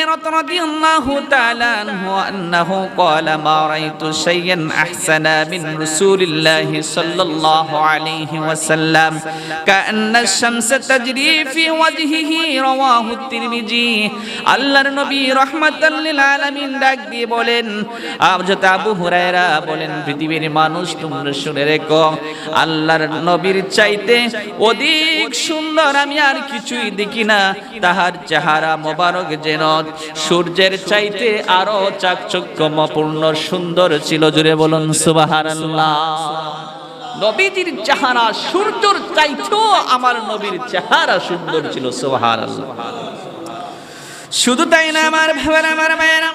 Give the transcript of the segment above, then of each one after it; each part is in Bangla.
هريرة رضي الله تعالى عنه أنه قال ما رأيت شيئا أحسن من رسول الله صلى الله عليه وسلم كأن الشمس تجري في وجهه رواه الترمذي আল্লাহর নবী রহমাতাল লিল আলামিন ডাক দিয়ে বলেন হযরত আবু হুরায়রা বলেন পৃথিবীর মানুষ তোমরা শুনে রেখো আল্লাহর নবীর চাইতে অধিক সুন্দর আমি আর কিছুই দেখি না তাহার চেহারা মোবারক যেন সূর্যের চাইতে আরও চাকচক্যমপূর্ণ, সুন্দর ছিল, জুড়ে বলুন, সুবহানাল্লাহ। নবীজির চেহারা সূর্যর চাইতেও আমার নবীর চেহারা সুন্দর ছিল, সুবহানাল্লাহ। শুধু তাই না, আমার ভাবের আমার মায়েরা,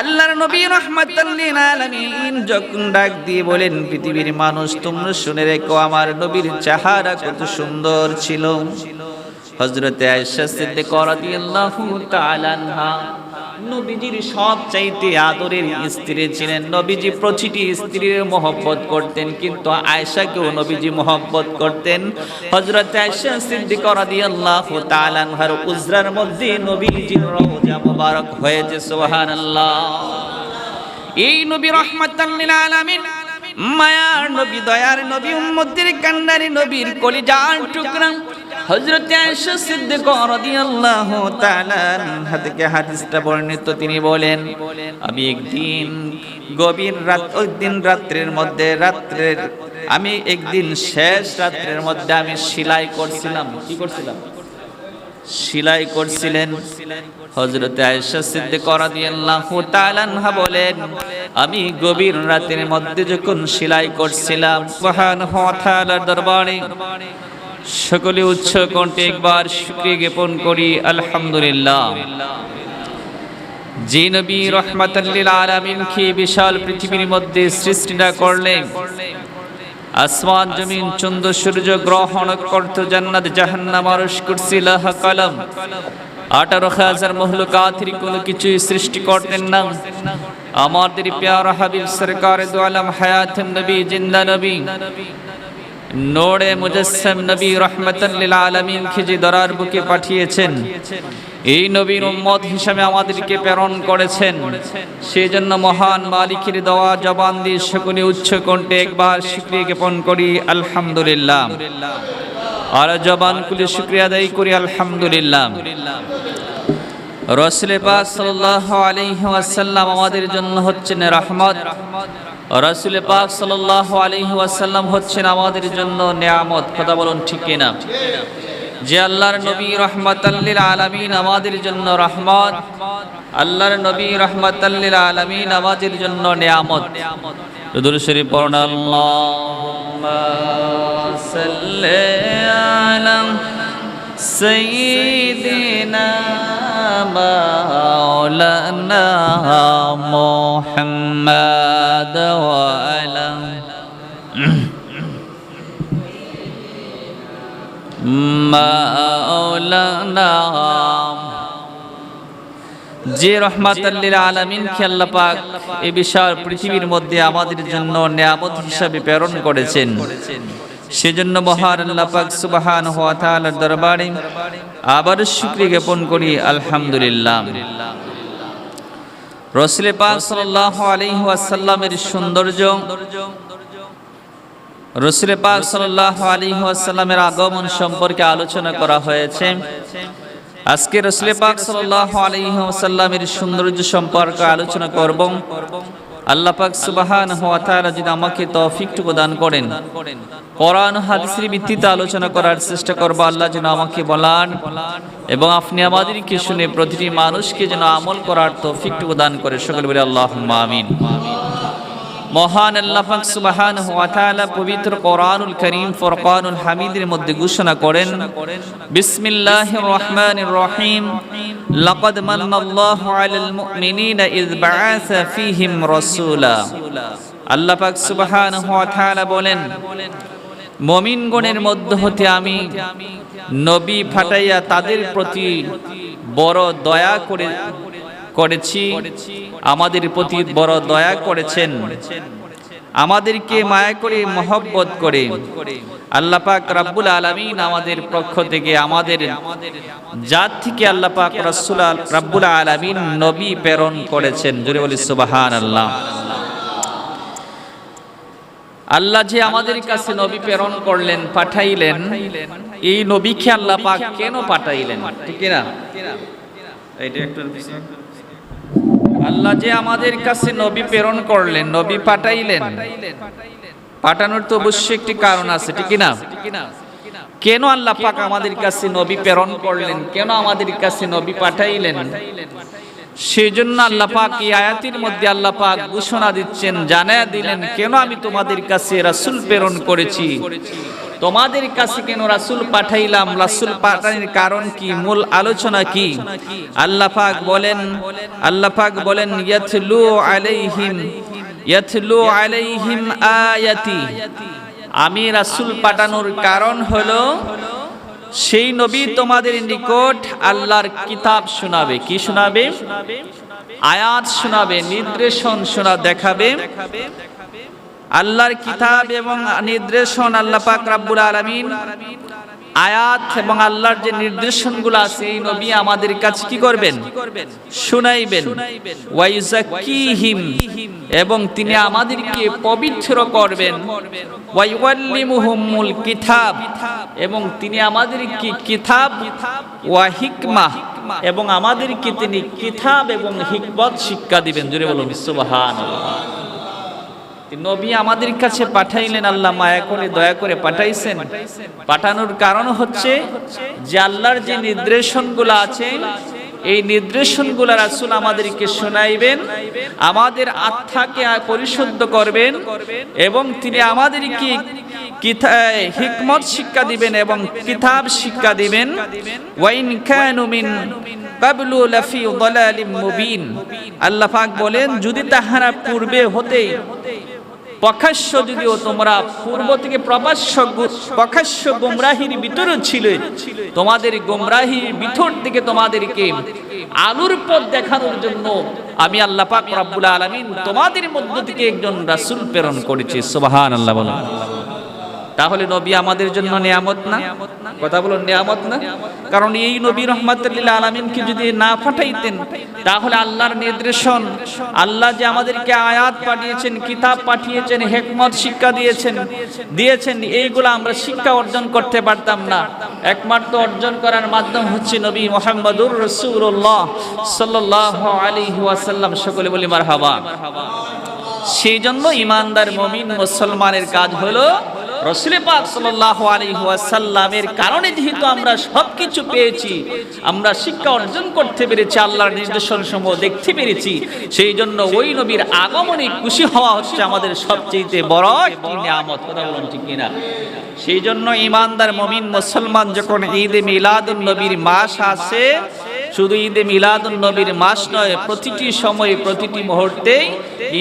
আল্লাহর নবী রহমাতাল লিল আলামিন যখন ডাক দিয়ে বলেন, পৃথিবীর মানুষ, তোমরা শুনে রেখো, আমার নবীর চেহারা কত সুন্দর ছিল। আনহা নবীজির সব চাইতে আদরের স্ত্রী ছিলেন। নবীজি প্রতিটি স্ত্রীর মহব্বত করতেন, কিন্তু আয়েশাকেও নবীজি মহব্বত করতেন। হযরত আয়েশা সিদ্দিকা রাদিয়াল্লাহু তাআলা আনহার উজরার মধ্যে নবীজির রওজা মুবারক হয়েছে, সুবহানাল্লাহ। এই নবী রহমাতাল লিল আলামিন মায়ার নবী, দয়ার নবী, উম্মতের কান্নারি নবীর কলিজার টুকরা হযরত আয়েশা সিদ্দিকা রাদিয়াল্লাহু তাআলা থেকে হাদিসটা বর্ণিত, তিনি বলেন, আমি একদিন গভীর রাত, ওই দিন রাত্রের মধ্যে, রাত্রের, আমি একদিন শেষ রাত্রের মধ্যে আমি সেলাই করছিলাম। কি করছিলাম? সেলাই করছিলেন হজরতে আয়েশা সিদ্দিকা রাদিয়াল্লাহু তাআলা বলেন, আমি গভীর রাতের মধ্যে যখন সেলাই করছিলাম, সুবহানাহু তাআলার দরবারে সকলে উচ্চ কণ্ঠে একবার শুকরিয়া জ্ঞাপন করি, আলহামদুলিল্লাহ। যে নবী রহমাতাল লিল আলামিনকে বিশাল পৃথিবীর মধ্যে সৃষ্টিটা করলেন, আসমান, জমিন, চন্দ্র, সূর্য গ্রহ নক্ষত্র জান্নাত, জাহান্নাম, আরশ কুরসি, লাহ কলম। আঠারো হাজার মহলুকাতির কোনো কিছুই সৃষ্টি করতেন না। আমাদের প্যার হাবিব সরকার দু আলম হায়াত নবী, জিন্দা নবী। নোড়ে মুজাসসাম নবী রহমতুল্লিল আলমিন খিজি দরার বুকে পাঠিয়েছেন। এই নবীর উম্মত হিসাবে আমাদেরকে প্রেরণ করেছেন। সেই জন্য মহান মালিকের দেওয়া জবান দিয়ে সকলে উচ্চ কণ্ঠে একবার স্বীকৃতি জ্ঞাপন করি, আলহামদুলিল্লাহ। আর জবান খুলে শুক্রিয়া আদায় করি, আলহামদুলিল্লাহ। রসুলে পাক সাল্লাল্লাহু আলাইহি ওয়াসাল্লাম আমাদের জন্য হচ্ছেন রহমত। রসুলে পাক আলাইহি ওয়াসাল্লাম হচ্ছেন আমাদের জন্য নিয়ামত, কথা বলুন ঠিক কিনা? যে আল্লাহর নবী রহমাতাল্লিল আলামিন আমাদের জন্য রহমত, আল্লাহর নবী রহমাতাল্লিল আলামিন আমাদের জন্য নিয়ামত। দুরূদ শরীফ পড়ুন আল্লাহুম্মা সাল্লি আলা سيدنا مولانا محمد وعلى مولانا যে রহমাতাল্লিল আলামিনকে আল্লাহ পাক এই বিশাল পৃথিবীর মধ্যে আমাদের জন্য নিয়ামত হিসাবে প্রেরণ করেছেন সেজন্য মহান আল্লাহ পাক সুবহানাহু ওয়া তাআলার দরবারে আবার শুকরিয়া জ্ঞাপন করি, আলহামদুলিল্লাহ। রসুল পাক সাল্লাল্লাহু আলাইহি ওয়াসাল্লামের সৌন্দর্য, রসুল পাক সাল্লাল্লাহু আলাইহি ওয়াসাল্লামের আগমন সম্পর্কে আলোচনা করা হয়েছে। আজকে রসুল পাক সাল্লাল্লাহু আলাইহি ওয়াসাল্লামের সৌন্দর্য সম্পর্কে আলোচনা করব। আল্লাহ পাক সুবাহান হওয়া তারা যদি আমাকে তফিকটুকু দান করেন, কোরআন হাদিসের ভিত্তিতে আলোচনা করার চেষ্টা করব, আল্লাহ যেন আমাকে বলান এবং আপনি আমাদেরকে শুনে প্রতিটি মানুষকে যেন আমল করার তফিকটুকু দান করে। সকলে বলে আল্লাহ আমিন। মহান আল্লাহ পাক সুবহানাহু ওয়া তাআলা পবিত্র কোরআনুল কারীম, ফুরকানুল হামিদের মধ্যে ঘোষণা করেন, বিসমিল্লাহির রহমানির রহিম, লাকাদ মান্নাল্লাহু আলাল মুমিনিনা ইয বাআসা ফীহিম রাসূলা। আল্লাহ পাক সুবহানাহু ওয়া তাআলা বলেন, মুমিনগণের মধ্য হতে আমি নবী ফাটাইয়া তাদের প্রতি বড় দয়া করে করেছি, আমাদের প্রতি বড় দয়া করেছেন। আমাদেরকে মায়া করে মহব্বত করে। আল্লাহ পাক রাব্বুল আলামিন আমাদের পক্ষ থেকে আমাদের জাত থেকে আল্লাহ পাক রাসূল রাব্বুল আলামিন নবী প্রেরণ করেছেন। জুড়ে বলি, সুবহানাল্লাহ। আল্লাহ যে আমাদের কাছে নবী প্রেরণ করলেন, পাঠাইলেন, এই নবীকে আল্লাহ পাক কেন পাঠাইলেন? ঠিক না এইটা একটু আল্লাহ যে আমাদের কাছে নবী প্রেরণ করলেন, নবী পাঠাইলেন। পাঠানোর তো অবশ্যই একটি কারণ আছে, ঠিক না কেন আল্লাহ পাক আমাদের কাছে নবী প্রেরণ করলেন? কেন আমাদের কাছে নবী পাঠাইলেন? সেই জন্য আল্লাহ পাক এই আয়াতির মধ্যে আল্লাহ পাক ঘোষণা দিচ্ছেন, জানায়া দিলেন, কেন আমি তোমাদের কাছে রাসূল প্রেরণ করেছি? তোমাদের কাছে কেন রাসূল পাঠাইলাম? রাসূল পাঠানোর কারণ কি? মূল আলোচনা কি? আল্লাহ পাক বলেন, আল্লাহ পাক বলেন, ইয়াতলু আলাইহিম ইয়াতলু আলাইহিম আয়াতি। আমি রাসূল পাঠানোর কারণ হলো সেই নবী তোমাদের নিকট আল্লাহর কিতাব শোনাবে। কি শোনাবে? আয়াত শোনাবে, নির্দেশন শোনা দেখাবে। আল্লাহর কিতাব এবং নির্দেশন আল্লাহ পাক রাব্বুল আলামিন আয়াত এবং আল্লাহর যে নির্দেশনগুলো আছে, এই নবী আমাদের কাছে কি করবেন? শুনাইবেন। ওয়াইজাকিহিম এবং তিনি আমাদেরকে পবিত্র করবেন। ওয়াইওয়াল্লিমুহুমুল কিতাব। এবং তিনি আমাদেরকে কিতাব ওয়া হিকমা। এবং আমাদেরকে তিনি কিতাব এবং হিকমত শিক্ষা দিবেন। জুড়ে বলুন, সুবহানাল্লাহ। নবী আমাদের কাছে পাঠাইলেন, আল্লাহ মায়া করে, দয়া করে পাঠাইছেন। পাঠানোর কারণ হচ্ছে যে আল্লাহর যে নির্দেশনগুলো আছে, এই নির্দেশনগুলো রাসূল আমাদেরকে শোনাইবেন, আমাদের আত্মাকে পরিশুদ্ধ করবেন এবং তিনি আমাদেরকে হিকমত শিক্ষা দিবেন এবং কিতাব শিক্ষা দিবেন। ওয়াইন কানু মিন কাবলু লাফি বলেন, যদি তাহারা পূর্বে হতে প্রকাশ্য যদিও তোমরা পূর্ব থেকে প্রকাশ্য প্রকাশ্য গোমরাহির ভিতরে ছিল, তোমাদের গোমরাহির ভিতর থেকে তোমাদেরকে আলুর পথ দেখানোর জন্য আমি আল্লাহ পাক রব্বুল আলামিন তোমাদের মধ্য থেকে একজন রাসূল প্রেরণ করেছি। সুবহানাল্লাহ বলুন। তাহলে নবী আমাদের জন্য নিয়ামত না? কথা বলুন, নিয়ামত না? কারণ এই নবী রহমাতুল্লাহ আলমিনকে যদি না পাঠাইতেন, তাহলে আল্লাহর নির্দেশন, আল্লাহ যে আমাদেরকে আয়াত পাঠিয়েছেন, কিতাব পাঠিয়েছেন, হেকমত শিক্ষা দিয়েছেন দিয়েছেন, এইগুলো আমরা শিক্ষা অর্জন করতে পারতাম না। একমাত্র অর্জন করার মাধ্যম হচ্ছে নবী মোহাম্মদুর রসুল্লাহ সাল্লাহ আলী ওয়াসাল্লাম। সকলে বলি মার হাবা সেই জন্য ইমানদার মমিন মুসলমানের কাজ হলো রসুলে পাক সাল্লাল্লাহু আলাইহি ওয়াসাল্লামের কারণে যেহেতু আমরা সবকিছু পেয়েছি, আমরা শিক্ষা অর্জন করতে পেরেছি, আল্লাহর নির্দেশন সমূহ দেখতে পেরেছি, সেই জন্য ওই নবীর আগমনে খুশি হওয়া হচ্ছে আমাদের সবচেয়ে বড় একটি নিয়ামত, কথা বলুন ঠিক কিনা? সেই জন্য ইমানদার মমিন মুসলমান যখন ঈদে মিলাদুন নবীর মাস আসে শুধু ঈদে মিলাদুল নবীর মাস নয়, প্রতিটি সময়ে, প্রতিটি মুহূর্তে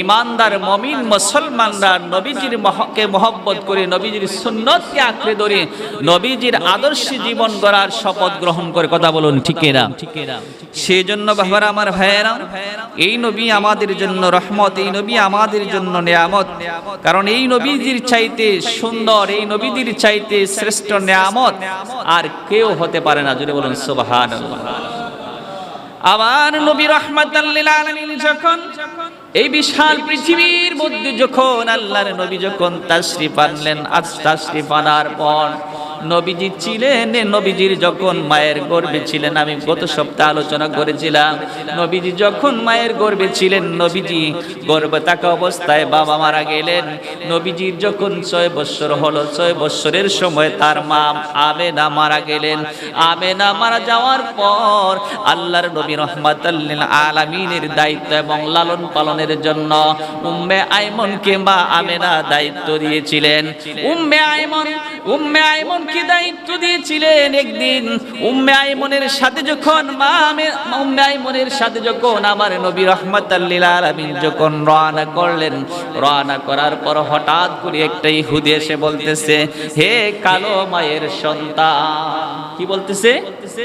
ইমানদার মমিন মুসলমানরা নবীজির মহকে মহব্বত করে, নবীজির সুন্নতকে আঁকড়ে ধরে, নবীজির আদর্শে জীবন গড়ার শপথ গ্রহণ করে কথা বলুন ঠিকেরা সেই জন্য বাবারা, আমার ভাইয়েরা, এই নবী আমাদের জন্য রহমত, এই নবী আমাদের জন্য নিয়ামত। কারণ এই নবীজির চাইতে সুন্দর, এই নবীজির চাইতে শ্রেষ্ঠ নিয়ামত আর কেউ হতে পারে না যদি বলুন, সুবহানাল্লাহ। আবার নবী রহমাতাল্লিল যখন এই বিশাল পৃথিবীর মধ্যে যখন আল্লাহর নবী যখন তাশরিফ আনলেন, আজ তাশরিফ আনার পর নবীজি ছিলেন নবীজির যখন মায়ের গর্বে ছিলেন, আমি গত সপ্তাহে আলোচনা করেছিলাম, নবীজি যখন মায়ের গর্বে ছিলেন, নবীজি গর্ভে থাকা অবস্থায় বাবা মারা গেলেন, নবীজির যখন ছয় বৎসর হলো, ছয় বৎসরের সময় তার মা আমেনা মারা গেলেন, আমেনা মারা যাওয়ার পর আল্লাহর নবী রহমাতাল্লিল আলামিনের দায়িত্ব এবং লালন পালনের জন্য উম্মে আইমনকে মা আমেনা দায়িত্ব দিয়েছিলেন। উম্মে আইমন, উম্মে আইমনকে উম্মেকে দায়িত্ব দিয়েছিলেন একদিন। উম্মে আইমনের সাথে যখন মা উম্মে আইমনের সাথে যখন আমার নবী রহমতাল্লিল আলামিন যখন রওনা করলেন, রওনা করার পর হঠাৎ করে একটা ইহুদি এসে বলতেছে, হে কালো মায়ের সন্তান। কি বলতেছে?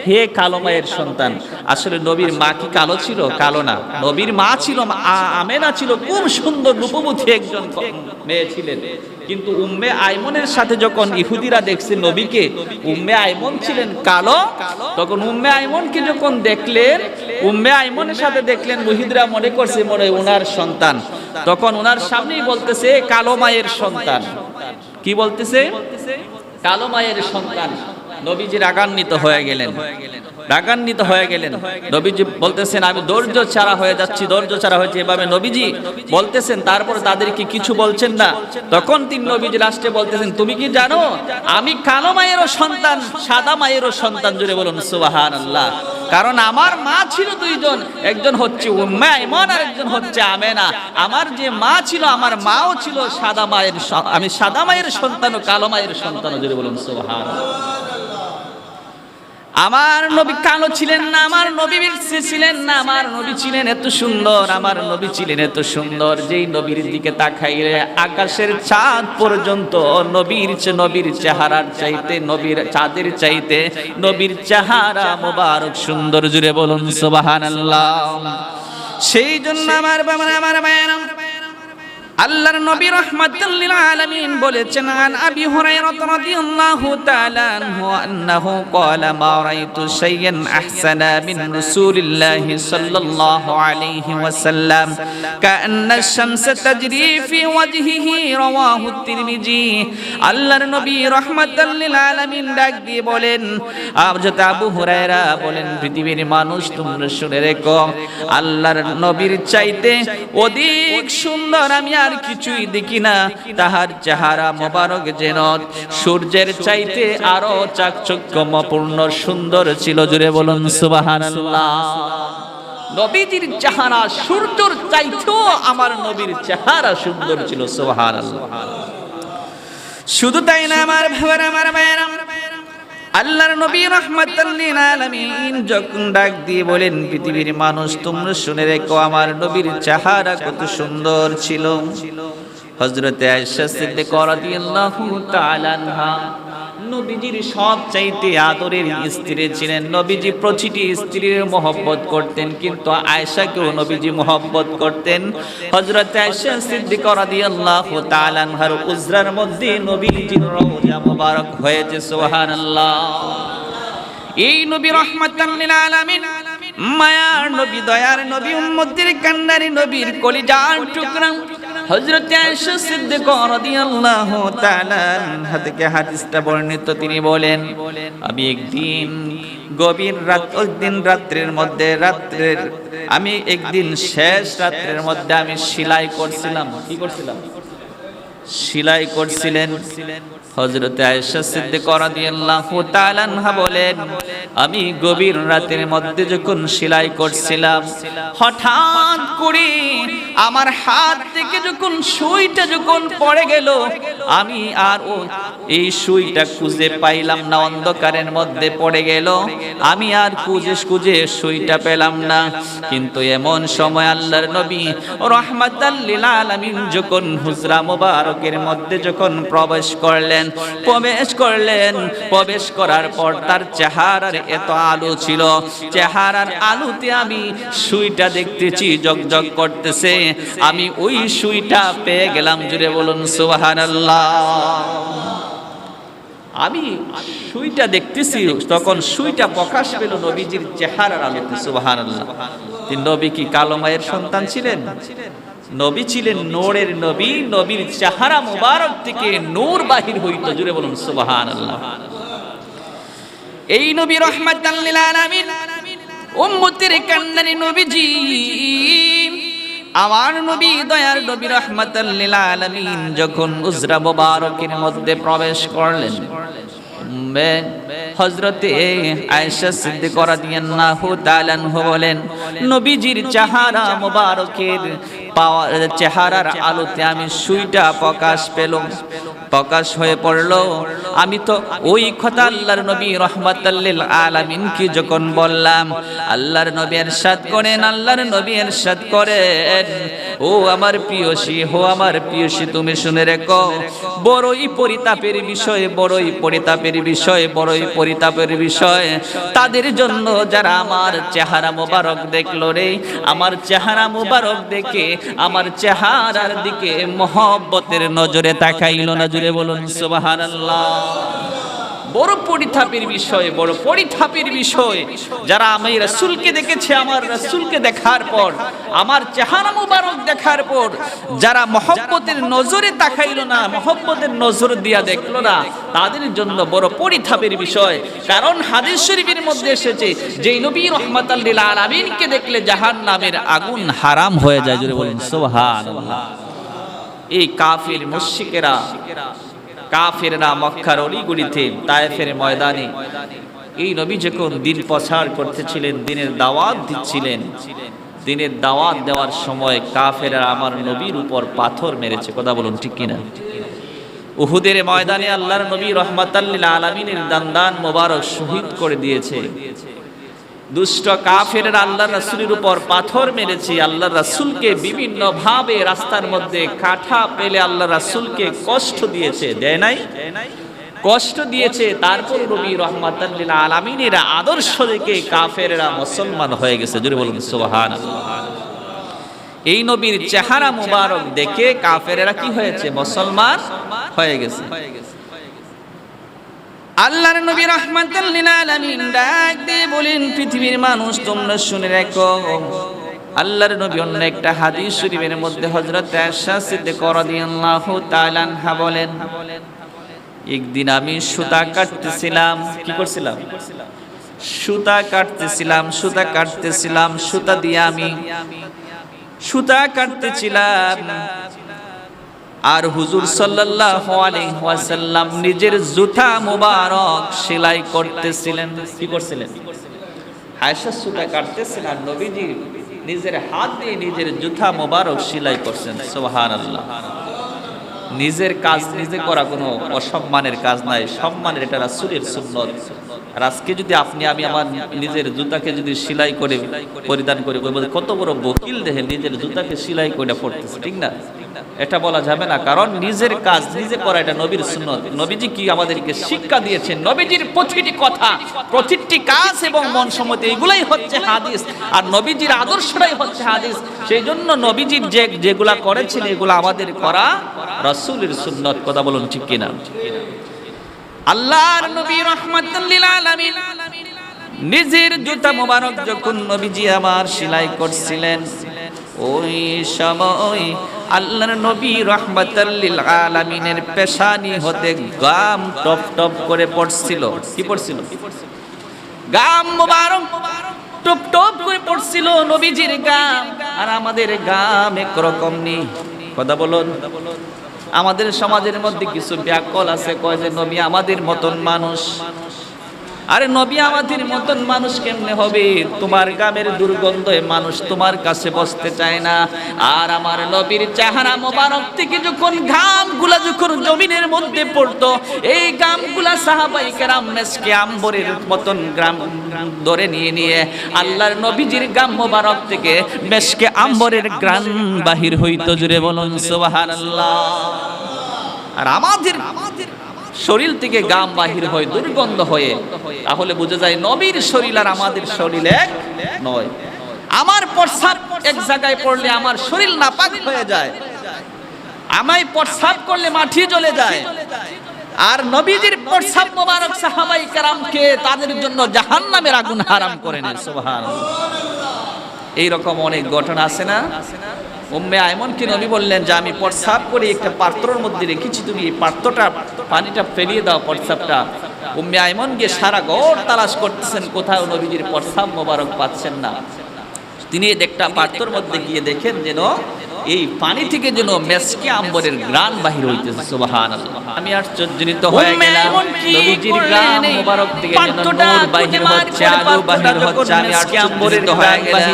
হে কালো মায়ের সন্তান। আসলে নবীর মা কি কালো ছিল? কালো না। নবীর মা ছিল আমেনা ছিল। খুব সুন্দর রূপবতী একজন মেয়ে ছিলেন। কিন্তু উম্মে আইমনের সাথে যখন ইহুদিরা দেখছে নবীকে, উম্মে আইমন ছিলেন কালো, তখন উম্মে আইমনকে যখন দেখলেন, উম্মে আইমনের সাথে দেখলেন, মুহিদরা মনে করছে মনে ওনার সন্তান। তখন ওনার সামনেই বলতেছে, কালো মায়ের সন্তান। কি বলতেছে? কালো মায়ের সন্তান। নবীজি রাগান্বিত হয়ে গেলেন। রাগান্বিত হয়ে গেলেন। নবীজি বলতেছেন, আমি ধৈর্য ছাড়া হয়ে যাচ্ছি ধৈর্য ছাড়া হয়েছে। এভাবে নবীজি বলতেছেন, তারপর তাদেরকে কিছু বলছেন না। তখন তিনি নবীজি লাস্টে বলতেছেন, তুমি কি জানো, আমি কালো মায়েরও সন্তান, সাদা মায়েরও সন্তান? জুড়ে বলুন সুবাহান আল্লাহ কারণ আমার মা ছিল দুইজন, একজন হচ্ছে উম্মে আর একজন হচ্ছে আমেনা। আমার যে মা ছিল, আমার মাও ছিল সাদা মায়ের আমি সাদা মায়ের সন্তান ও কালো মায়ের সন্তান জুড়ে বলুন সুবাহান আমার নবী কালো ছিলেন না, আমার নবী ছিলেন না, আমার নবী ছিলেন এত সুন্দর, আমার নবী ছিলেন এত সুন্দর। যেই নবীর দিকে তাকাইলে আকাশের চাঁদ পর্যন্ত, নবীর নবীর চেহারার চাইতে, নবীর চাঁদের চাইতে, নবীর চেহারা মোবারক সুন্দর। জুড়ে বলুন, সুবহানাল্লাহ। সেই জন্য আমার বাবা আমার মায়েরা আল্লাহর নবী রাহমাতুল আলামিন বলেছেন, আন আবি হুরায়রা রাদিয়াল্লাহু তাআলা আনহু আন্নাহু ক্বালা মা শাইয়ান আহসানা মিন রাসূলিল্লাহি সাল্লাল্লাহু আলাইহি ওয়াসাল্লাম। কাআন্না আশ-শামসা তাজরি ফি ওয়াজহিহি রাওয়াহু তিরমিজি। আল্লাহর নবী রাহমাতুল আলামিন ডাক দিয়ে বলেন হযরত আবু হুরায়রা বলেন, পৃথিবীর মানুষ তোমরা শুনে রেখো, আল্লাহর নবীর চাইতে অধিক সুন্দর আমি আর কিছুই দেখি না। তাহার চেহারা মোবারক যেন। সূর্যের চাইতে আরও চাকচক্যমপূর্ণ সুন্দর ছিল। জুড়ে বলুন, সুবহানাল্লাহ। নবীজির চেহারা সূর্যর চাইতেও আমার নবীর চেহারা সুন্দর ছিল, সুবহানাল্লাহ। শুধু তাই না, আমার ভাবার আমার ভাইয়েরা আল্লাহর নবী রহমাতাল্লিল আলামিন যখন ডাক দিয়ে বলেন, পৃথিবীর মানুষ, তোমরা শুনে রেখো, আমার নবীর চেহারা কত সুন্দর ছিল। হযরতে আয়েশা সিদ্দিকা রাদিয়াল্লাহু তাআলা আনহা নবীজির সব চাইতে আদরের স্ত্রী ছিলেন। নবীজি প্রতিটি স্ত্রীর মহব্বত করতেন, কিন্তু আয়েশাকেও নবীজি মহব্বত করতেন। হযরত আয়েশা সিদ্দিকা রাদিয়াল্লাহু তাআলা আনহার উজরার মধ্যে নবীজির রওজা মোবারক হয়েছে, সুবহানাল্লাহ। এই নবী রহমাতাল লিল আলামিন, মায়ার নবী, দয়ার নবী, উম্মতের কান্নারি নবীর কলিজার টুকরা বর্ণিত, তিনি বলেন, আমি একদিন গভীর রাত একদিন রাত্রের মধ্যে, রাত্রের, আমি একদিন শেষ রাত্রের মধ্যে আমি সেলাই করছিলাম। কি করছিলাম? সেলাই করছিলেন। হজরতে আয়েশা সিদ্দিকা রাদিয়াল্লাহু তাআলা আনহা বলেন, আমি গভীর রাতের মধ্যে যখন সেলাই করছিলাম, হঠাৎ করে আমার হাত থেকে যখন সুইটা যখন পড়ে গেল আমি আর ও এই সুইটা খুঁজে পাইলাম না, অন্ধকারের মধ্যে পড়ে গেল। আমি আর খুঁজে খুঁজে সুইটা পেলাম না। কিন্তু এমন সময় আল্লাহর নবী রহমাতাল লিল আলামিন যখন হুজরা মোবারকের মধ্যে যখন প্রবেশ করলেন প্রবেশ করলেন, প্রবেশ করার পর তার চেহারার এত আলো ছিল। চেহারার আলোতে আমি সুইটা দেখতেছি জগজগ করতেছে। আমি ওই সুইটা পেয়ে গেলাম, জুড়ে বলুন সুবহানাল্লাহ। আমি সুইটা দেখতেছি, তখন সুইটা প্রকাশ পেল নবীজির চেহারার আলোতে তিনি নবী কি কালো মায়ের সন্তান ছিলেন? নবী ছিলেন নোরের নবী, নবীর চেহারা মুবারক থেকে নূর বাহির হইত, জুড়ে বলুন, সুবহানাল্লাহ। এই নবী আলামিন, উম্মতের নবীজি আমার নবী দয়াল নবী রহমত লিল আলামিন যখন উজরা মোবারকের মধ্যে প্রবেশ করলেন হজরতে আয়েশা সিদ্দিকা রাদিয়াল্লাহু তাআলা বলেন, নবীজির চাহারা মুবারকের পাওয়া চেহারার আলোতে আমি সুইটা প্রকাশ পেলাম। প্রকাশ হয়ে পড়ল, আমি তো ওই কথা আল্লাহর নবী রহমাতাল্লিল আলামিনকে যখন বললাম, আল্লাহর নবী এরশাদ করেন, আল্লাহর নবী এরশাদ করেন। ও আমার প্রিয়সী হো আমার প্রিয়সী, তুমি শুনে রেখো, বড়ই পরিতাপের বিষয়, বড়ই পরিতাপের বিষয়, বড়ই পরিতাপের বিষয়। তাদের জন্য যারা আমার চেহারা মোবারক দেখল রে, আমার চেহারা মোবারক দেখে আমার চেহারার দিকে মহব্বতের নজরে তাকাইলো না জুড়ে বলুন সুবহানাল্লাহ। বড় পরিতাপের বিষয়, বড় পরিতাপের বিষয়। যারা আমি রাসূলকে দেখেছে, আমার রাসূলকে দেখার পর, আমার চেহারা মুবারক দেখার পর, যারা মহব্বতের নজরে তাকাইলো না, মহব্বতের নজর দিয়া দেখল না, তাদের জন্য বড় পরিতাপের বিষয়। কারণ হাদিস শরীফের মধ্যে এসেছে যে নবী রহমাতাল লিল আলামিনকে দেখলে জাহান্নামের আগুন হারাম হয়ে যায় বলুন, সুবহানাল্লাহ। এই কাফির, মুশরিকেরা কাফেররা মক্কার অলিগুলিতে তায়েফের ময়দানে। এই নবী যখন দিন প্রচার করতেছিলেন, দিনের দাওয়াত দিচ্ছিলেন, দিনের দাওয়াত দেওয়ার সময় কাফেরা আমার নবীর উপর পাথর মেরেছে। কথা বলুন ঠিক কিনা? উহুদের ময়দানে আল্লাহর নবী রহমাতাল্লিল আলমিনের দান্দান মোবারক শহীদ করে দিয়েছে। দুষ্ট কাফের আল্লাহ রাসুলের উপর পাথর মেরেছে। আল্লাহ রাসুলকে বিভিন্ন ভাবে রাস্তার মধ্যে কাঠা পেলে আল্লাহ রাসুলকে কষ্ট দিয়েছে। দেয় নাই? কষ্ট দিয়েছে। তারপর নবী রহমাতাল্লিল আলামিনের আদর্শ দেখে কাফেররা মুসলমান হয়ে গেছে। জুড়ে বলুন সোহান এই নবীর চেহারা মুবারক দেখে কাফেরেরা কি হয়েছে? মুসলমান হয়ে গেছে হয়ে গেছে। আল্লাহর নবী রহমাতুল লিল আলামিন ডাক দিয়ে বলেন, পৃথিবীর মানুষ তোমরা শুনে রাখো। আল্লাহর নবী অন্য একটা হাদিস শরীফের মধ্যে হযরত আয়েশা সিদ্দিকা রাদিয়াল্লাহু তাআলা বলেন, একদিন আমি সুতা কাটতেছিলাম। কি করছিলাম? সুতা কাটতেছিলাম সুতা কাটতেছিলাম, সুতা দিয়ে আমি সুতা কাটতেছিলাম। আর হুজুর ওয়াসাল্লাম নিজের জুতা মুবারক সেলাই করতেছিলেন। কি করছিলেন? নিজের কাজ নিজে করা কোনো অসম্মানের কাজ নাই, সম্মানের যদি আপনি, আমি আমার নিজের জুতাকে যদি সেলাই করে, পরিধান করে কত বড় বকিল দেহে নিজের জুতাকে সেলাই করে পড়তেছে, ঠিক না? এটা বলা যাবে না, কারণ নিজের কাজ, নিজে করা এটা নবীর সুন্নত। নবীজি কি আমাদেরকে শিক্ষা দিয়েছেন? নবীজির প্রতিটি কথা, প্রতিটি কাজ এবং মন সম্মতি এগুলাই হচ্ছে হাদিস, আর নবীজির আদর্শটাই হচ্ছে হাদিস। সেই জন্য নবীজির যে যেগুলা করেছেন, এগুলো আমাদের করা রাসূলের সুন্নত, কথা বলুন ঠিক কিনা? আল্লাহর নবী লিল আলামিন নিজের জুতা মোবারক যখন নবীজি আমার সেলাই করছিলেন ওই সময় আল্লাহর নবী রহমাতাল্লিল আলামিনের পেশানি হতে গাম টপ টপ করে পড়ছিল। কি পড়ছিল? গাম মোবারক টপ টপ করে পড়ছিল নবীজির গাম। আর আমাদের গাম একরকম নেই কথা বলুন। আমাদের সমাজের মধ্যে কিছু ব্যাকল আছে, কয় যে নবী আমাদের মতন মানুষ। আরে নবী আমাদের মতন মানুষ কেমনে হবে? তোমার গ্রামের দুর্গন্ধে মানুষ তোমার কাছে বসতে চায় না। আর আমার নবীর চেহারা মোবারক থেকে যখন ঘামগুলা যখন জমিনের মধ্যে পড়তো, এই ঘামগুলা সাহাবাই কেরাম মেসকে আম্বরের মতন গ্রাম ধরে নিয়ে নিয়ে আল্লাহর নবীজির গাম মোবারক থেকে মেসকে আম্বরের গ্রাম বাহির হইতো। জুড়ে বলুন, সুবহানাল্লাহ। আর আমাদের আমাদের শরীর থেকে গাম বাহির হয় দুর্গন্ধ হয়ে। তাহলে বোঝা যায় নবীর শরীর আর আমাদের শরীর এক নয়। আমার প্রস্রাব এক জায়গায় পড়লে আমার শরীর নাপাক হয়ে যায়। আমায় প্রস্রাব করলে মাটি জ্বলে যায়। আর নবীজির প্রস্রাব মোবারক সাহাবাই কারামকে তাদের জন্য জাহান্নামের আগুন হারাম করে নেয় সুবহানাল্লাহ। এইরকম অনেক ঘটনা আছে না? উম্মে আয়মন কি নবী বললেন যে, আমি প্রস্রাব করে একটা পাত্রর মধ্যে রেখেছি। তুমি এই পাত্রটা, পানিটা ফেলিয়ে দাও প্রস্রাবটা। উম্মে আয়মন গিয়ে সারা ঘর তালাশ করতেছেন, কোথাও নবীজির প্রস্রাব মোবারক পাচ্ছেন না। তিনি একটা পাত্রর মধ্যে গিয়ে দেখেন যেন এই পানি থেকে যেন মেসকে আম্বরের গ্রান বাহির হইতেছে সুবহানাল্লাহ। আমি আশ্চর্যজনিত হয়ে গেলাম। নবীজির? গ্রাম মোবারক থেকে যেন নূর বাহির হচ্ছে আলো বাহির হচ্ছে আমি আশ্চর্যজনিত হয়ে গেলাম।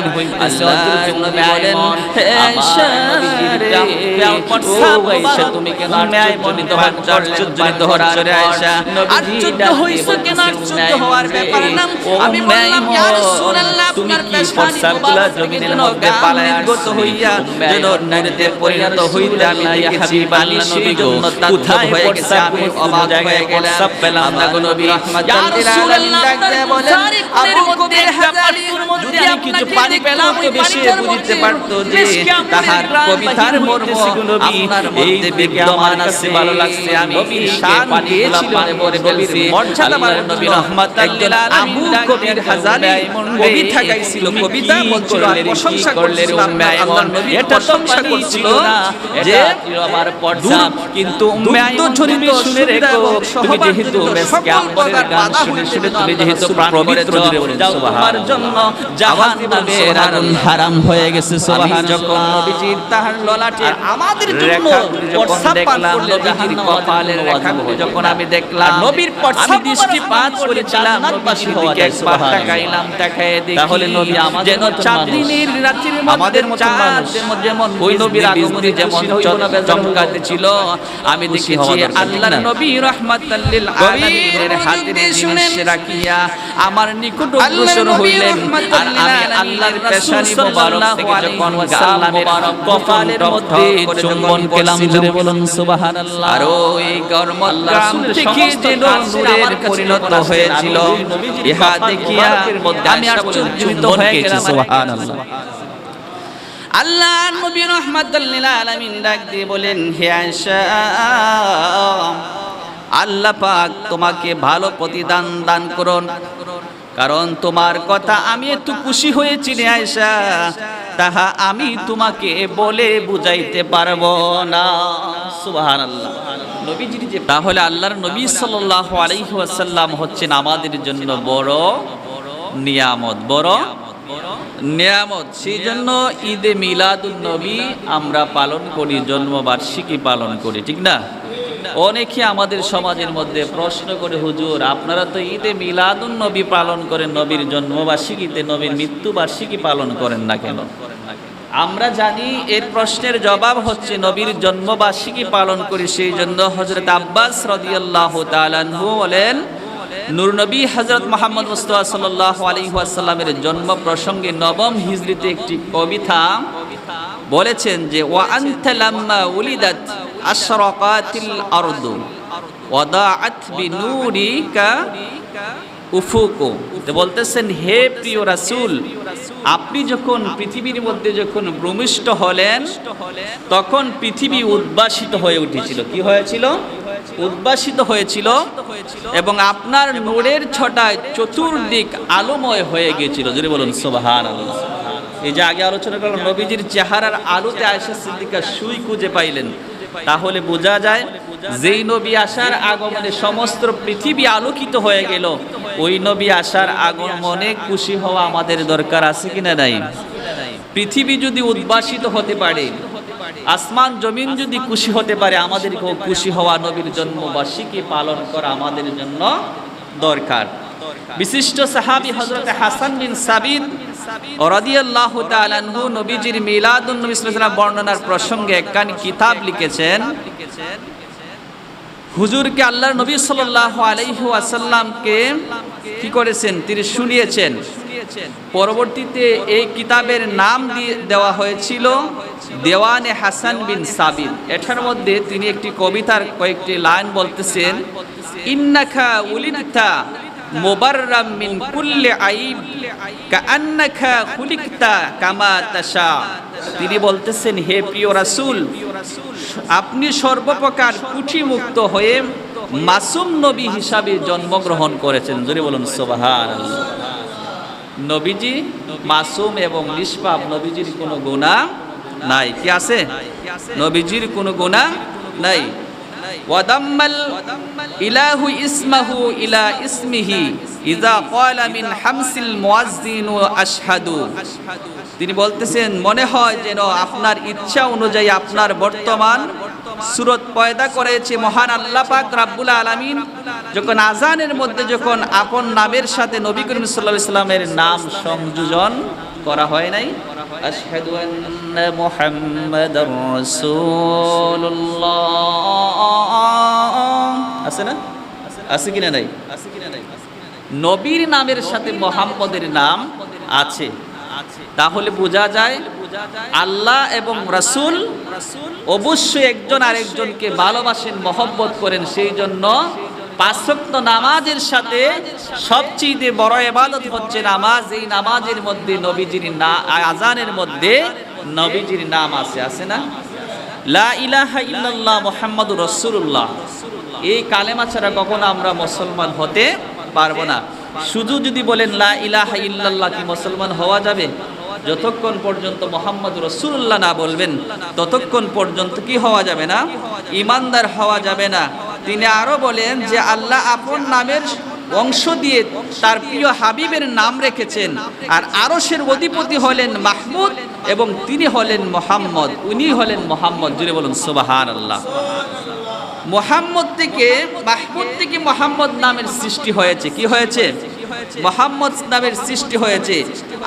তুমি কেন আশ্চর্যজনিত হচ্ছ আশ্চর্যজনিত পান হচ্ছ রে আয়েশা আশ্চর্য হইছো কেন আশ্চর্য হওয়ার ব্যাপারে না আমি বললাম ইয়া রাসূলুল্লাহ আপনার পেশানি মোবারক থেকে যেন হইয়া যেন আইমন পরিণত হইতে আমি দেখেছি বালি আল্লাহ সেই জন্য তার হয়ে গেছে আমি অবাক হয়ে গেলাম আমার নবী নবী। রাহমাতাল লিল আলামিন রাসূলুল্লাহ, ডাক দিয়ে বলেন আবু মনের মধ্যে কবির একটা হাজারি পাত্রর মধ্যে আমি কিছু পানি পেলাম তো বেশি বুঝতে পারতো যে তাহার কবিতার মর্ম নবী। আপনার মধ্যে বিদ্যমান আছে ভালো লাগছে আমি নবীর শান দিয়েছিল বলে বলছি মর্যাদা আল্লাহর বাড়ানোর নবী আলামিন আবু কবির আইমন কবিতা গাইছিল, কবিতা বলছিল, প্রশংসা কি করলে রে উম্মে আইমন? নবীর এটা প্রশংসা করছিল যে আমার পর্দা, কিন্তু উম্মে আইমন দুগ্ধ তুমি শুনে রেখো, তুমি যেহেতু মেসকে গান শুনে শুনে তুমি যেহেতু পবিত্র যাও তোমার। জন্য জাহান্নামের আগুন হারাম হয়ে গেছে আমি যখন নবীজির তাহার ললাটে আমাদের জন্য রেখাগুলি পান দেখলাম, নবীজির কপালের আমাদের যখন আমি দেখলাম নবীর প্রস্রাব আমি দৃষ্টিপাত করেছিলাম নবীজির দিকে একবার তাকাইলাম তাকায় দেখি তাহলে নবী আমাদের যেন চাঁদনির রাত্রির মধ্যে আমাদের মতন মানুষ। যেমন ওই নবীর আগমনে যেমন। চমকাতে ছিল আমি দেখেছি আল্লাহর নবী রাহমাতাল লিল আলামিনের মনোযোগ জিনিস রাখিয়া আমার নিকট অগ্রসর হইলেন। আর আমি আল্লাহর পেশানি মোবারক থেকে যখন গালের ওয়াসাল্লামের কপালের মধ্যে চুম্বন পেলাম জুড়ে বলুন সুবহানাল্লাহ। আর ওই গরম গ্রাম থেকে যেন নূরের পরিণত হয়েছিল ইহা দেখিয়া আমি চুম্বন হয়ে গেলাম। সুবহানাল্লাহ। আল্লাহ নবী রহমাতুল লিল আলামিন ডাক দিয়ে বলেন, হে আয়েশা, আল্লাহ পাক তোমাকে ভালো প্রতিদান দান করুন। কারণ তোমার কথা আমি একটু খুশি হয়েছি রে আয়েশা। তাহা আমি তোমাকে বলে বুঝাইতে পারব না। সুবহানাল্লাহ। নবীজির যে তাহলে আল্লাহর নবী সাল্লাল্লাহু আলাইহি ওয়াসাল্লাম হচ্ছেন আমাদের জন্য বড় নিয়ামত, বড় নিয়ামত সেই জন্য ঈদে মিলাদুন নবী আমরা পালন করি জন্মবার্ষিকী পালন করি। ঠিক না? অনেকে আমাদের সমাজের মধ্যে প্রশ্ন করে হুজুর আপনারা তো ঈদে মিলাদুন নবী পালন করেন নবীর জন্মবার্ষিকীতে নবীর মৃত্যুবার্ষিকী পালন করেন না কেন? আমরা জানি এর প্রশ্নের জবাব হচ্ছে নবীর জন্মবার্ষিকী পালন করি সেই জন্য হজরত আব্বাস রদিয়াল্লাহু তাআলাহু বলেন নূর নবী হজরত মোহাম্মদ মুস্তফা সাল্লাল্লাহু আলাইহি ওয়াসাল্লামের জন্ম প্রসঙ্গে নবম হিজরিতে একটি কবিতা বলেছেন যে, ওয়া আনতা লাম্মা উলিদাত আশরাকাতিল আরদু, ওয়াদাআত বিনুরিকা উফুকু বলতেছেন, হে প্রিয় রাসূল, আপনি যখন পৃথিবীর মধ্যে যখন ভূমিষ্ঠ হলেন, তখন পৃথিবী উদ্ভাসিত হয়ে উঠেছিল। কি হয়েছিল? উদ্ভাসিত হয়েছিল এবং আপনার নূরের ছটায় চতুর্দিক আলোময় হয়ে গিয়েছিল। যদি বলুন, সুবহানাল্লাহ। এই যে আগে আলোচনা করলাম, নবীজির চেহারার আলোতে আয়েশা সিদ্দিকা সুই খুঁজে পাইলেন। তাহলে বোঝা যায়, যেই নবী আসার আগমনে সমস্ত পৃথিবী আলোকিত হয়ে গেল, ওই নবী আসার আগমনে খুশি হওয়া আমাদের দরকার আছে কিনা নাই? পৃথিবী যদি উদ্ভাসিত হতে পারে আসমান জমিন যদি খুশি হতে পারে, আমাদেরকেও খুশি হওয়া নবীর জন্মবার্ষিকী পালন করা আমাদের জন্য দরকার। বিশিষ্ট সাহাবী হজরত হাসান বিন নবীজির মিলাদুন নবী বর্ণনার প্রসঙ্গে কিতাব লিখেছেন, হুজুরকে নবী করেছেন? তিনি শুনিয়েছেন। পরবর্তীতে এই কিতাবের নাম দিয়ে দেওয়া হয়েছিল দেওয়ানে হাসান বিন সাবিন। এটার মধ্যে তিনি একটি কবিতার কয়েকটি লাইন বলতেছেন ইন্নাখা উলিদতা মুবাররাম মিন কুল্লি আইব, কাআন্নাকা খুলিকতা কামা তিনি বলতেছেন, হে প্রিয় রাসূল, আপনি সর্বপ্রকার কুঠি মুক্ত হয়ে মাসুম নবী হিসাবে জন্মগ্রহণ করেছেন। যদি বলুন সোবাহান নবীজি, মাসুম এবং নিষ্পাপ নবীজির কোনো গুণা নাই। কি আছে? নবীজির কোনো গুণা নাই। ওয়াদাম্মাল ইলাহু ইসমাহু ইলা ইসমিহি ইজা ক্বালা মিন হামসিল মুয়াজ্জিন আশহাদু। তিনি বলতেছেন, মনে হয় যেন আপনার ইচ্ছা অনুযায়ী আপনার বর্তমান সুরত পয়দা করেছে মহান আল্লাহ পাক রাব্বুল আলামিন। যখন আজানের মধ্যে যখন আপন নামের সাথে নবী করিম সাল্লাল্লাহু আলাইহি সাল্লামের নাম সংযোজন করা হয় নাই, আশহাদু আন্না মুহাম্মাদার আছে না? আছে কিনা আছে কিনা নাই? নবীর নামের সাথে মোহাম্মদের নাম আছে। তাহলে বোঝা যায় আল্লাহ এবং রাসূল অবশ্যই একজন আরেকজনকে ভালোবাসেন মহব্বত করেন সেই জন্য পাঁচক্ত নামাজের সাথে সবচেয়ে বড় এবাদত হচ্ছে নামাজ। এই নামাজের মধ্যে নবীজির না আজানের মধ্যে নবীজির নাম আছে আছে না? লা ইলাহা ইল্লাল্লাহ মুহাম্মাদুর রাসূলুল্লাহ। এই কালেমা ছাড়া কখনো আমরা মুসলমান হতে পারব না। শুধু যদি বলেন লা ইলাহা ইল্লাল্লাহ কি মুসলমান হওয়া যাবে? যতক্ষণ পর্যন্ত মোহাম্মদ রসুল্লাহ না বলবেন, ততক্ষণ পর্যন্ত কি হওয়া যাবে না? ইমানদার হওয়া যাবে না। তিনি আরও বলেন যে আল্লাহ আপন নামের অংশ দিয়ে তার প্রিয় হাবিবের নাম রেখেছেন, আর আরশের অধিপতি হলেন মাহমুদ এবং তিনি হলেন মোহাম্মদ। উনি হলেন মোহাম্মদ জুড়ে বলুন সুবাহান আল্লাহ মোহাম্মদ থেকে মাহমুদ থেকে মোহাম্মদ নামের সৃষ্টি হয়েছে। কি হয়েছে? মোহাম্মদ নামের সৃষ্টি হয়েছে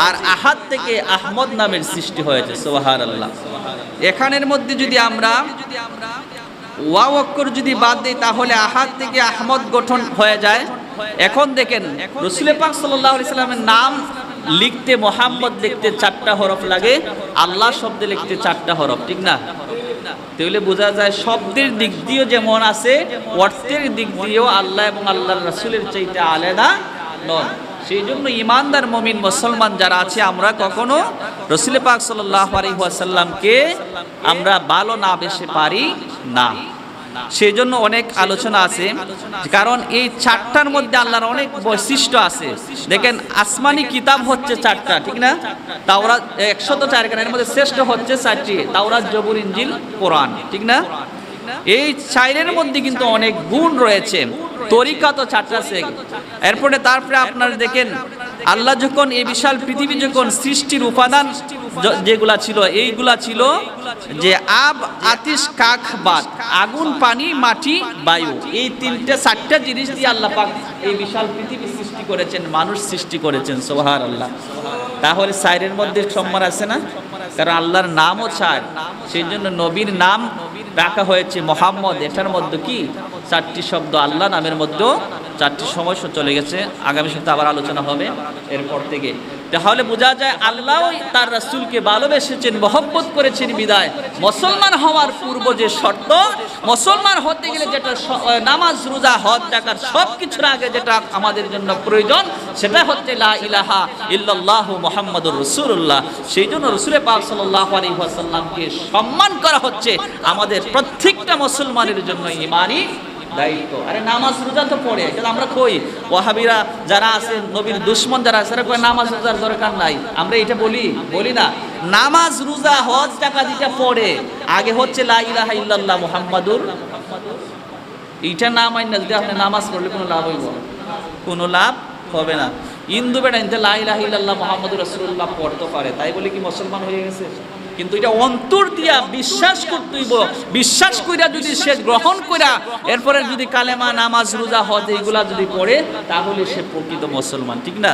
আর আহাদ থেকে আহমদ নামের সৃষ্টি হয়েছে সোহার আল্লাহ এখানের মধ্যে যদি আমরা ওয়া অক্ষর যদি বাদ দিই, তাহলে আহাদ থেকে আহমদ গঠন হয়ে যায়। এখন দেখেন রসুল পাক সাল্লাহ সাল্লামের নাম লিখতে মোহাম্মদ লিখতে চারটা হরফ লাগে আল্লাহ শব্দে লিখতে চারটা হরফ, ঠিক না? তাহলে বোঝা যায় শব্দের দিক দিয়েও যেমন আছে, অর্থের দিক দিয়েও আল্লাহ এবং আল্লাহর রাসূলের চাইতে আলাদা নন। সেই জন্য ইমানদার মমিন মুসলমান যারা আছে, আমরা কখনো রসুল পাক সাল্লাহ আলহিহাসাল্লামকে আমরা ভালো না বেসে পারি না। সেই জন্য অনেক আলোচনা আছে, কারণ এই চারটার মধ্যে আল্লাহর অনেক বৈশিষ্ট্য আছে। দেখেন, আসমানি কিতাব হচ্ছে চারটা, ঠিক না? তাওরা একশত চার এর মধ্যে শ্রেষ্ঠ হচ্ছে চারটি, তাওরাত, জবুর ইঞ্জিল কোরআন, ঠিক না? এই চাইরের মধ্যে কিন্তু অনেক গুণ রয়েছে। তরিকা তো আছে। এরপরে তারপরে আপনারা দেখেন, আল্লাহ যখন এই বিশাল পৃথিবী যখন সৃষ্টির উপাদান যেগুলা ছিল, এইগুলা ছিল যে আব, আতিশ, কাক, বাত, আগুন, পানি, মাটি, বায়ু, এই তিনটে, চারটা জিনিস দিয়ে আল্লাহ পাক এই বিশাল পৃথিবী সৃষ্টি করেছেন, মানুষ সৃষ্টি করেছেন সোহার আল্লাহ তাহলে সাইরের মধ্যে সম্মান আছে না? কারণ আল্লাহর নামও চার সেই জন্য নবীর নাম রাখা হয়েছে মোহাম্মদ, এটার মধ্যে কি? চারটি শব্দ আল্লাহ নামের মধ্যেও চারটি সময় চলে গেছে। আগামী সপ্তাহে আবার আলোচনা হবে এরপর থেকে। তাহলে বোঝা যায় আল্লাহ তার রাসূলকে ভালোবেসেছেন, মহব্বত করেছেন বিদায়। মুসলমান হওয়ার পূর্ব যে শর্ত, মুসলমান হতে গেলে যেটা নামাজ, রোজা, হজ টাকার সব কিছুর আগে যেটা আমাদের জন্য প্রয়োজন, সেটা হচ্ছে লা ইলাহা ইল্লাল্লাহ মুহাম্মাদুর রাসূলুল্লাহ। সেই জন্য রসুলের পাক সাল্লাল্লাহু আলাইহি ওয়াসাল্লামকে সম্মান করা হচ্ছে। আমাদের প্রত্যেকটা মুসলমানের জন্য ইমানি দায়িত্ব। আরে নামাজ রোজা তো পড়ে, কিন্তু আমরা কই? ওয়াহাবিরা যারা আছে, নবীর দুশ্মন যারা আছে তারা নামাজ রোজার দরকার নাই। আমরা এটা বলি? বলি না। নামাজ রোজা, হজ টাকা দিতে পড়ে। আগে হচ্ছে লা ইল্লাল্লাহ মুহাম্মাদুর। এইটা না মাইন না যদি আপনি নামাজ পড়লে কোনো লাভ হইব? কোনো লাভ হবে না। ইন্দু বেটা লা ইলাহা ইল্লাল্লাহ মুহাম্মাদুর রাসূলুল্লাহ পড়তে পারে। তাই বলে কি মুসলমান হয়ে গেছে? কিন্তু এটা অন্তর দিয়া বিশ্বাস করতেইব। বিশ্বাস কইরা যদি সে গ্রহণ কইরা, এরপরে যদি কালেমা, নামাজ, রোজা, হজ এইগুলা যদি পড়ে, তাহলে সে প্রকৃত মুসলমান, ঠিক না?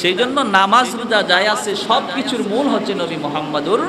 সেই জন্য নামাজ, রোজা যায় আছে সব কিছুর মূল হচ্ছে নবী মোহাম্মদুর